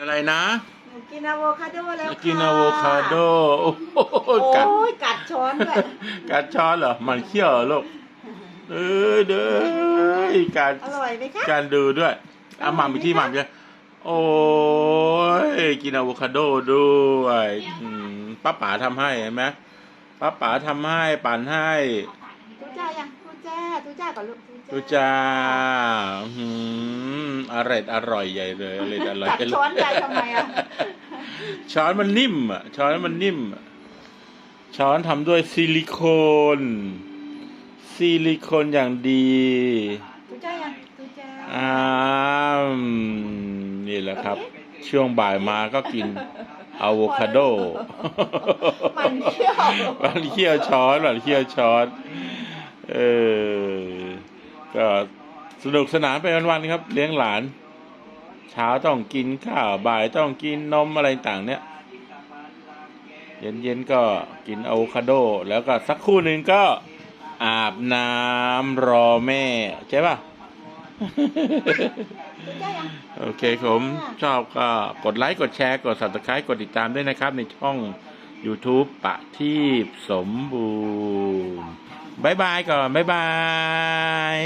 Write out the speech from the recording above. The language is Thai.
อะไรนะหนูกินอะโวคาโดแล้วค่ะกินอะโวคาโดโอ้โหโอ้กัดยกัดช้อนด้วยกัดช้อนเหรอมันเขี้ยวเหรอลูกเออเด้อการอร่อยไหมคะการดูด้วยอะหม่ำอีกที่หม่ำจะโอ้ยกินอะโวคาโดด้วยอืมป้าป๋าทำให้เห็นไหมป้าป๋าทำให้ปั่นให้ทุจ้ายังทุ จ้าทุจ้าก่อนลูกดูจ้าอืมอร่อยอร่อยใหญ่เลยอร่อยอร่อยกัดช้อนใจทำไมอะช้อนมันนิ่มอะ ช้อนมันนิ่มอะช้อนทำด้วยซิลิโคน ซิลิโคนอย่างดีทุจ้ายังทุจ้าอ่านี่แหละครับ ช่วงบ่ายมาก็กินอะโวคาโด มันเขี้ยวมันเคี่ยวช้อนมันเคี่ยวช้อน เออ ก็สนุกสนานไปวันๆครับ เลี้ยงหลาน เช้าต้องกินข้าวบ่ายต้องกินนมอะไรต่างเนี่ย เย็นๆก็กินอะโวคาโด แล้วก็สักครู่หนึ่งก็อาบน้ำรอแม่ ใช่ป่ะทุจ้ายังโอเคผมชอบก็กดไลค์กดแชร์กด subscribe กดติดตามด้วยนะครับในช่อง YouTube ปะทีปสมบูรณ์ บายบายก่อนบายบาย